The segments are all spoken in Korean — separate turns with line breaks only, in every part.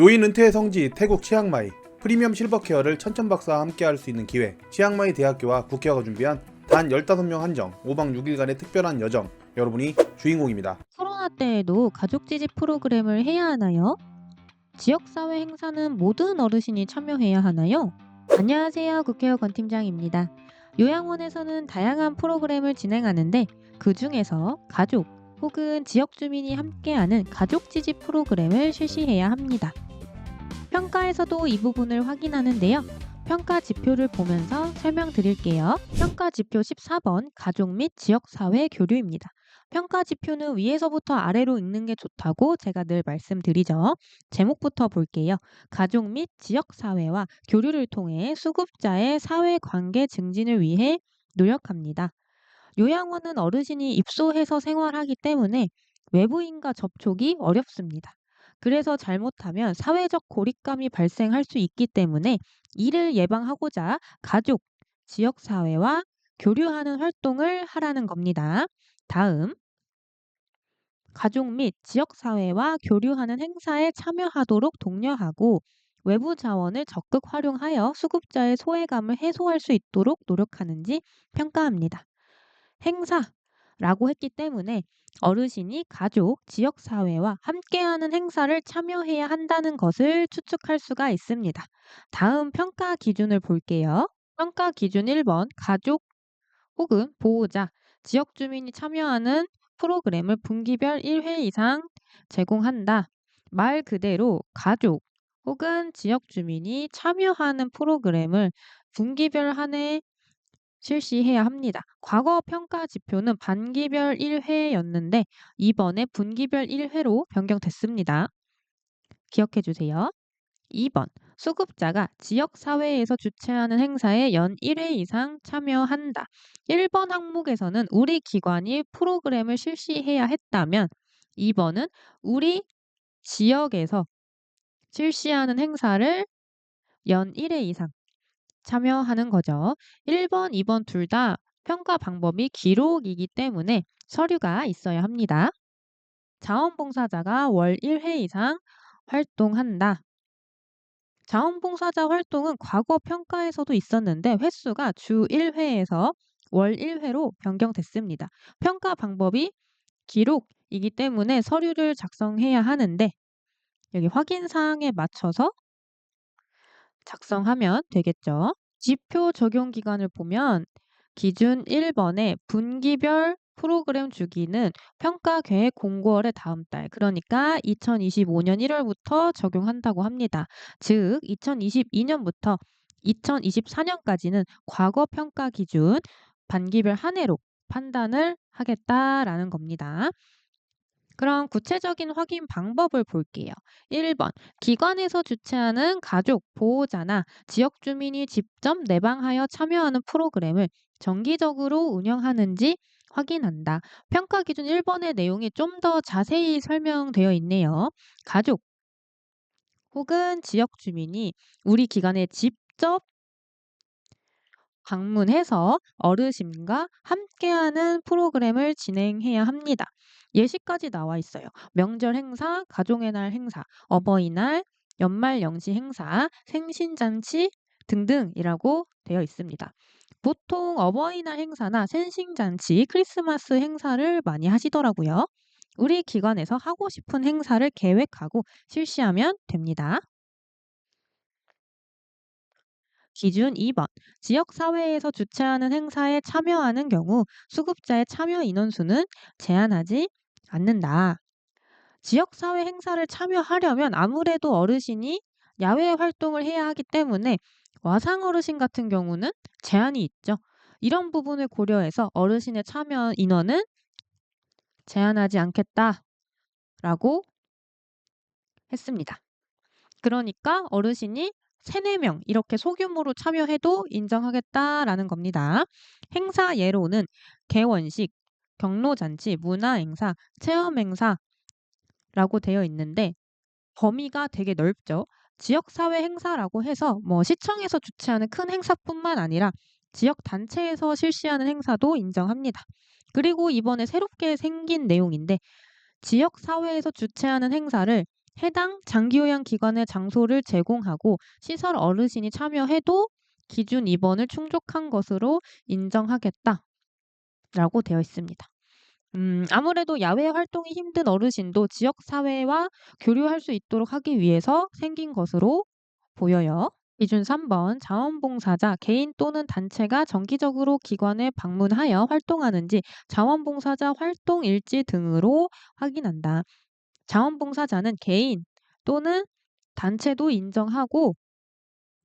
노인 은퇴의 성지 태국 치앙마이 프리미엄 실버 케어를 천천박사와 함께 할 수 있는 기회 치앙마이 대학교와 국회가 준비한 단 15명 한정 5박 6일간의 특별한 여정 여러분이 주인공입니다.
코로나 때에도 가족 지집 프로그램을 해야 하나요? 지역사회 행사는 모든 어르신이 참여해야 하나요? 안녕하세요. 국회의원 권팀장입니다. 요양원에서는 다양한 프로그램을 진행하는데 그 중에서 가족 혹은 지역 주민이 함께하는 가족 지집 프로그램을 실시해야 합니다. 평가에서도 이 부분을 확인하는데요. 평가 지표를 보면서 설명드릴게요. 평가 지표 14번 가족 및 지역사회 교류입니다. 평가 지표는 위에서부터 아래로 읽는 게 좋다고 제가 늘 말씀드리죠. 제목부터 볼게요. 가족 및 지역 사회와 교류를 통해 수급자의 사회 관계 증진을 위해 노력합니다. 요양원은 어르신이 입소해서 생활하기 때문에 외부인과 접촉이 어렵습니다. 그래서 잘못하면 사회적 고립감이 발생할 수 있기 때문에 이를 예방하고자 가족, 지역 사회와 교류하는 활동을 하라는 겁니다. 다음 가족 및 지역 사회와 교류하는 행사에 참여하도록 독려하고 외부 자원을 적극 활용하여 수급자의 소외감을 해소할 수 있도록 노력하는지 평가합니다. 행사 라고 했기 때문에 어르신이 가족, 지역 사회와 함께하는 행사를 참여해야 한다는 것을 추측할 수가 있습니다. 다음 평가 기준을 볼게요. 평가 기준 1번 가족 혹은 보호자, 지역 주민이 참여하는 프로그램을 분기별 1회 이상 제공한다. 말 그대로 가족 혹은 지역 주민이 참여하는 프로그램을 분기별 한 해 실시해야 합니다. 과거 평가 지표는 반기별 1회였는데 이번에 분기별 1회로 변경됐습니다. 기억해 주세요. 2번 수급자가 지역 사회에서 주최하는 행사에 연 1회 이상 참여한다. 1번 항목에서는 우리 기관이 프로그램을 실시해야 했다면 2번은 우리 지역에서 실시하는 행사를 연 1회 이상 참여하는 거죠. 1번, 2번 둘 다 평가 방법이 기록이기 때문에 서류가 있어야 합니다. 자원봉사자가 월 1회 이상 활동한다. 자원봉사자 활동은 과거 평가에서도 있었는데 횟수가 주 1회에서 월 1회로 변경됐습니다. 평가 방법이 기록이기 때문에 서류를 작성해야 하는데 여기 확인 사항에 맞춰서 작성하면 되겠죠. 지표 적용 기간을 보면 기준 1번에 분기별 프로그램 주기는 평가 계획 공고월의 다음 달, 그러니까 2025년 1월부터 적용한다고 합니다. 즉, 2022년부터 2024년까지는 과거 평가 기준 반기별 한 해로 판단을 하겠다라는 겁니다. 그럼 구체적인 확인 방법을 볼게요. 1번. 기관에서 주최하는 가족, 보호자나 지역 주민이 직접 내방하여 참여하는 프로그램을 정기적으로 운영하는지 확인한다. 평가 기준 1번의 내용이 좀 더 자세히 설명되어 있네요. 가족 혹은 지역 주민이 우리 기관에 직접 방문해서 어르신과 함께하는 프로그램을 진행해야 합니다. 예시까지 나와 있어요. 명절 행사, 가족의 날 행사, 어버이날, 연말 연시 행사, 생신잔치 등등이라고 되어 있습니다. 보통 어버이날 행사나 생신잔치, 크리스마스 행사를 많이 하시더라고요. 우리 기관에서 하고 싶은 행사를 계획하고 실시하면 됩니다. 기준 2번. 지역사회에서 주최하는 행사에 참여하는 경우 수급자의 참여 인원수는 제한하지 않는다. 지역사회 행사를 참여하려면 아무래도 어르신이 야외 활동을 해야 하기 때문에 와상 어르신 같은 경우는 제한이 있죠. 이런 부분을 고려해서 어르신의 참여 인원은 제한하지 않겠다라고 했습니다. 그러니까 어르신이 3, 4명 이렇게 소규모로 참여해도 인정하겠다라는 겁니다. 행사 예로는 개원식, 경로잔치, 문화행사, 체험행사 라고 되어 있는데 범위가 되게 넓죠. 지역사회 행사라고 해서 뭐 시청에서 주최하는 큰 행사뿐만 아니라 지역 단체에서 실시하는 행사도 인정합니다. 그리고 이번에 새롭게 생긴 내용인데 지역 사회에서 주최하는 행사를 해당 장기요양 기관의 장소를 제공하고 시설 어르신이 참여해도 기준 입원을 충족한 것으로 인정하겠다. 라고 되어 있습니다. 음, 아무래도 야외 활동이 힘든 어르신도 지역 사회와 교류할 수 있도록 하기 위해서 생긴 것으로 보여요. 기준 3번 자원봉사자 개인 또는 단체가 정기적으로 기관에 방문하여 활동하는지 자원봉사자 활동 일지 등으로 확인한다. 자원봉사자는 개인 또는 단체도 인정하고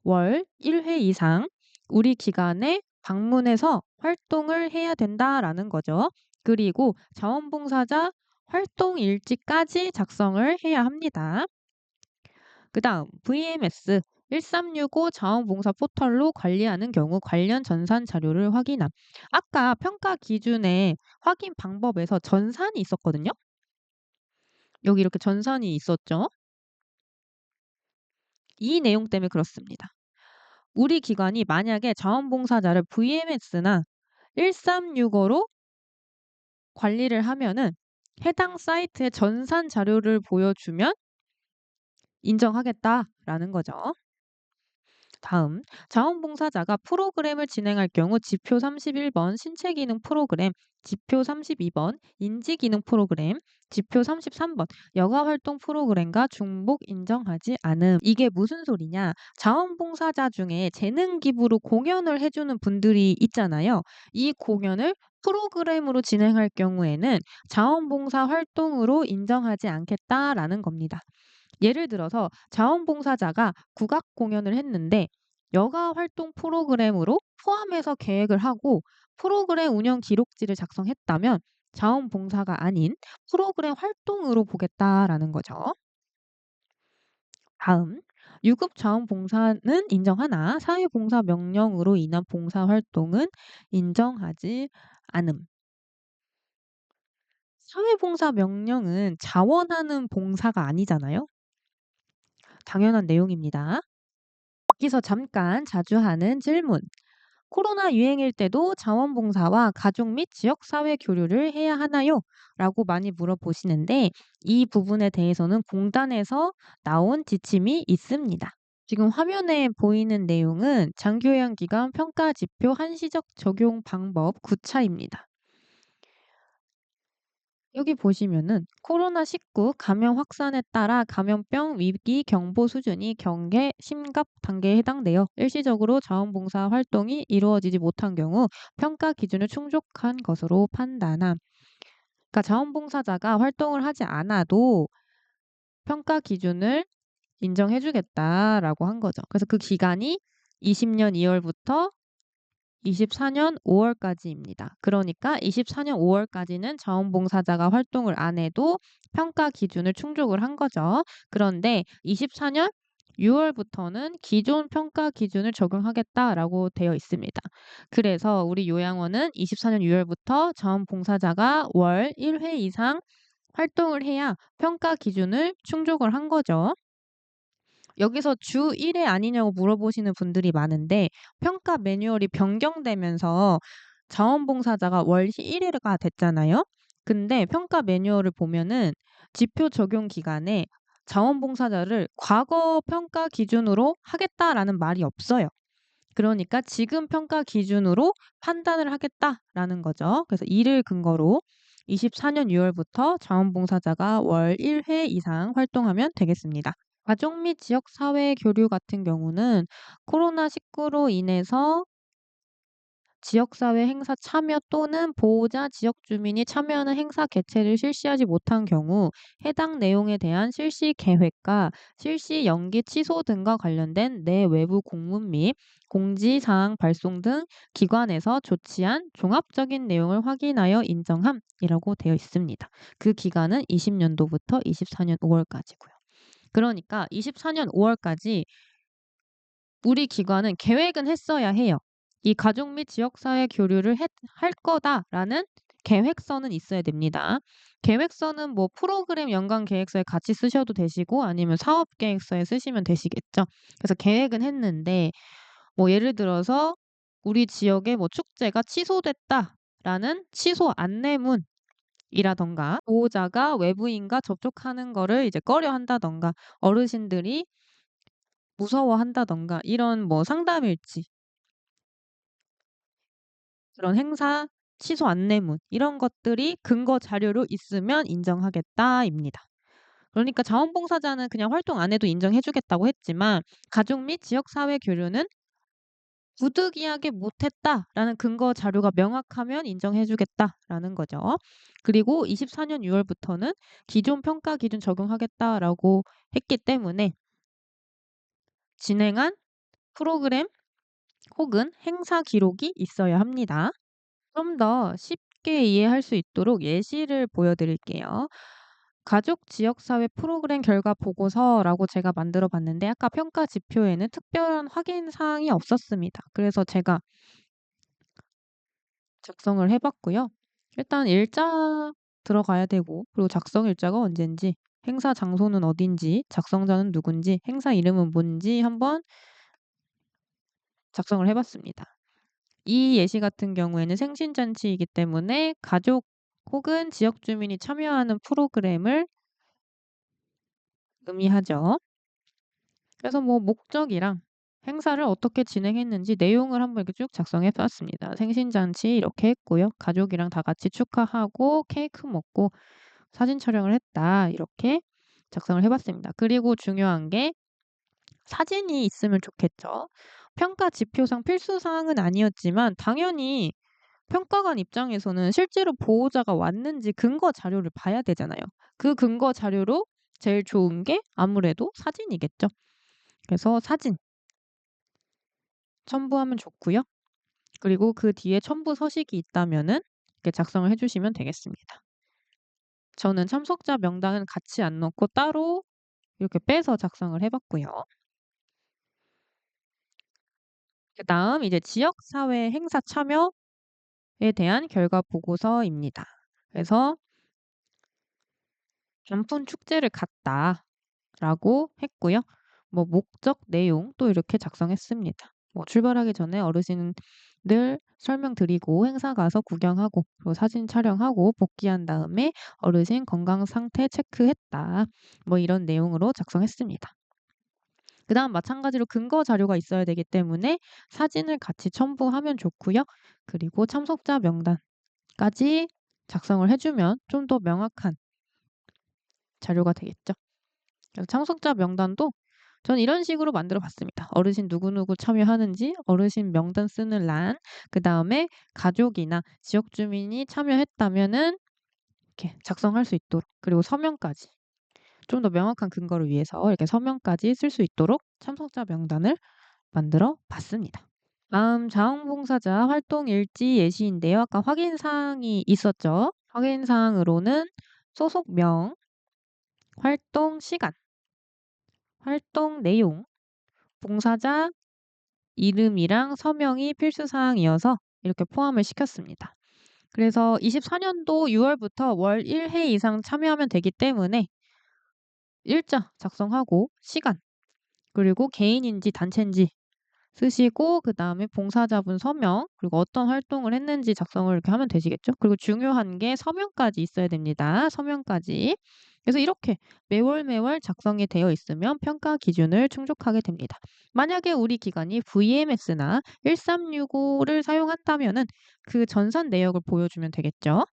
월 1회 이상 우리 기관에 방문해서 활동을 해야 된다라는 거죠. 그리고 자원봉사자 활동 일지까지 작성을 해야 합니다. 그 다음 VMS 1365 자원봉사 포털로 관리하는 경우 관련 전산 자료를 확인함. 아까 평가 기준에 확인 방법에서 전산이 있었거든요. 여기 이렇게 전산이 있었죠. 이 내용 때문에 그렇습니다. 우리 기관이 만약에 자원봉사자를 VMS나 1365로 관리를 하면은 해당 사이트의 전산 자료를 보여주면 인정하겠다라는 거죠. 다음, 자원봉사자가 프로그램을 진행할 경우 지표 31번 신체기능 프로그램, 지표 32번 인지기능 프로그램, 지표 33번 여가활동 프로그램과 중복 인정하지 않음. 이게 무슨 소리냐? 자원봉사자 중에 재능 기부로 공연을 해주는 분들이 있잖아요. 이 공연을 프로그램으로 진행할 경우에는 자원봉사 활동으로 인정하지 않겠다라는 겁니다. 예를 들어서 자원봉사자가 국악 공연을 했는데 여가 활동 프로그램으로 포함해서 계획을 하고 프로그램 운영 기록지를 작성했다면 자원봉사가 아닌 프로그램 활동으로 보겠다라는 거죠. 다음, 유급 자원봉사는 인정하나 사회봉사 명령으로 인한 봉사 활동은 인정하지 않음. 사회봉사 명령은 자원하는 봉사가 아니잖아요. 당연한 내용입니다. 여기서 잠깐 자주 하는 질문. 코로나 유행일 때도 자원봉사와 가족 및 지역사회 교류를 해야 하나요? 라고 많이 물어보시는데 이 부분에 대해서는 공단에서 나온 지침이 있습니다. 지금 화면에 보이는 내용은 장교양기관 평가 지표 한시적 적용 방법 9차입니다. 여기 보시면은 코로나19 감염 확산에 따라 감염병 위기 경보 수준이 경계 심각 단계에 해당되어 일시적으로 자원봉사 활동이 이루어지지 못한 경우 평가 기준을 충족한 것으로 판단함. 그러니까 자원봉사자가 활동을 하지 않아도 평가 기준을 인정해 주겠다라고 한 거죠. 그래서 그 기간이 20년 2월부터 24년 5월까지입니다. 그러니까 24년 5월까지는 자원봉사자가 활동을 안 해도 평가 기준을 충족을 한 거죠. 그런데 24년 6월부터는 기존 평가 기준을 적용하겠다라고 되어 있습니다. 그래서 우리 요양원은 24년 6월부터 자원봉사자가 월 1회 이상 활동을 해야 평가 기준을 충족을 한 거죠. 여기서 주 1회 아니냐고 물어보시는 분들이 많은데 평가 매뉴얼이 변경되면서 자원봉사자가 월 1회가 됐잖아요. 근데 평가 매뉴얼을 보면은 지표 적용 기간에 자원봉사자를 과거 평가 기준으로 하겠다라는 말이 없어요. 그러니까 지금 평가 기준으로 판단을 하겠다라는 거죠. 그래서 이를 근거로 24년 6월부터 자원봉사자가 월 1회 이상 활동하면 되겠습니다. 가족 및 지역 사회 교류 같은 경우는 코로나19로 인해서 지역사회 행사 참여 또는 보호자 지역 주민이 참여하는 행사 개최를 실시하지 못한 경우 해당 내용에 대한 실시 계획과 실시 연기 취소 등과 관련된 내 외부 공문 및 공지사항 발송 등 기관에서 조치한 종합적인 내용을 확인하여 인정함이라고 되어 있습니다. 그 기간은 20년도부터 24년 5월까지고요. 그러니까 24년 5월까지 우리 기관은 계획은 했어야 해요. 이 가족 및 지역사회 교류를 했, 할 거다라는 계획서는 있어야 됩니다. 계획서는 뭐 프로그램 연간 계획서에 같이 쓰셔도 되시고 아니면 사업 계획서에 쓰시면 되시겠죠. 그래서 계획은 했는데 뭐 예를 들어서 우리 지역에 뭐 축제가 취소됐다라는 취소 안내문 이라던가 보호자가 외부인과 접촉하는 거를 이제 꺼려 한다던가 어르신들이 무서워한다던가 이런 뭐 상담일지 그런 행사 취소 안내문 이런 것들이 근거 자료로 있으면 인정하겠다입니다. 그러니까 자원봉사자는 그냥 활동 안 해도 인정해 주겠다고 했지만 가족 및 지역 사회 교류는 부득이하게 못했다라는 근거 자료가 명확하면 인정해 주겠다라는 거죠. 그리고 24년 6월부터는 기존 평가 기준 적용하겠다라고 했기 때문에 진행한 프로그램 혹은 행사 기록이 있어야 합니다. 좀 더 쉽게 이해할 수 있도록 예시를 보여드릴게요. 가족 지역사회 프로그램 결과 보고서라고 제가 만들어 봤는데 아까 평가 지표에는 특별한 확인 사항이 없었습니다. 그래서 제가 작성을 해 봤고요. 일단 일자 들어가야 되고 그리고 작성 일자가 언젠지 행사 장소는 어딘지 작성자는 누군지 행사 이름은 뭔지 한번 작성을 해 봤습니다. 이 예시 같은 경우에는 생신잔치이기 때문에 가족 혹은 지역 주민이 참여하는 프로그램을 의미하죠. 그래서 뭐 목적이랑 행사를 어떻게 진행했는지 내용을 한번 이렇게 쭉 작성해 봤습니다. 생신잔치 이렇게 했고요. 가족이랑 다 같이 축하하고 케이크 먹고 사진 촬영을 했다. 이렇게 작성을 해 봤습니다. 그리고 중요한 게 사진이 있으면 좋겠죠. 평가 지표상 필수 사항은 아니었지만 당연히 평가관 입장에서는 실제로 보호자가 왔는지 근거 자료를 봐야 되잖아요. 그 근거 자료로 제일 좋은 게 아무래도 사진이겠죠. 그래서 사진 첨부하면 좋고요. 그리고 그 뒤에 첨부 서식이 있다면은 이렇게 작성을 해주시면 되겠습니다. 저는 참석자 명단은 같이 안 넣고 따로 이렇게 빼서 작성을 해봤고요. 그 다음 이제 지역사회 행사 참여 에 대한 결과 보고서입니다. 그래서 단풍 축제를 갔다라고 했고요. 뭐 목적 내용 또 이렇게 작성했습니다. 뭐 출발하기 전에 어르신들 설명드리고 행사 가서 구경하고 그리고 사진 촬영하고 복귀한 다음에 어르신 건강 상태 체크했다. 뭐 이런 내용으로 작성했습니다. 그 다음 마찬가지로 근거 자료가 있어야 되기 때문에 사진을 같이 첨부하면 좋고요. 그리고 참석자 명단까지 작성을 해주면 좀 더 명확한 자료가 되겠죠. 그래서 참석자 명단도 전 이런 식으로 만들어 봤습니다. 어르신 누구누구 참여하는지, 어르신 명단 쓰는 란, 그 다음에 가족이나 지역 주민이 참여했다면은 이렇게 작성할 수 있도록, 그리고 서명까지 좀 더 명확한 근거를 위해서 이렇게 서명까지 쓸 수 있도록 참석자 명단을 만들어 봤습니다. 다음 자원봉사자 활동 일지 예시인데요. 아까 확인 사항이 있었죠. 확인 사항으로는 소속명, 활동 시간, 활동 내용, 봉사자 이름이랑 서명이 필수 사항이어서 이렇게 포함을 시켰습니다. 그래서 24년도 6월부터 월 1회 이상 참여하면 되기 때문에 일자 작성하고 시간 그리고 개인인지 단체인지 쓰시고 그 다음에 봉사자분 서명 그리고 어떤 활동을 했는지 작성을 이렇게 하면 되시겠죠. 그리고 중요한 게 서명까지 있어야 됩니다. 서명까지. 그래서 이렇게 매월 매월 작성이 되어 있으면 평가 기준을 충족하게 됩니다. 만약에 우리 기관이 VMS나 1365를 사용한다면은 그 전산 내역을 보여주면 되겠죠.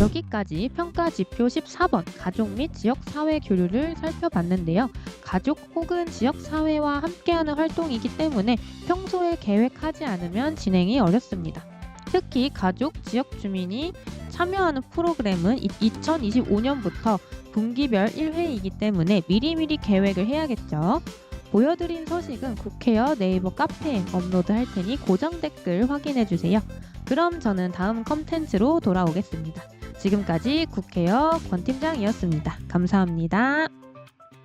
여기까지 평가 지표 14번 가족 및 지역 사회 교류를 살펴봤는데요. 가족 혹은 지역 사회와 함께하는 활동이기 때문에 평소에 계획하지 않으면 진행이 어렵습니다. 특히 가족, 지역 주민이 참여하는 프로그램은 2025년부터 분기별 1회이기 때문에 미리미리 계획을 해야겠죠. 보여드린 소식은 국회어 네이버 카페에 업로드 할 테니 고정 댓글 확인해 주세요. 그럼 저는 다음 컨텐츠로 돌아오겠습니다. 지금까지 국회어 권 팀장이었습니다. 감사합니다.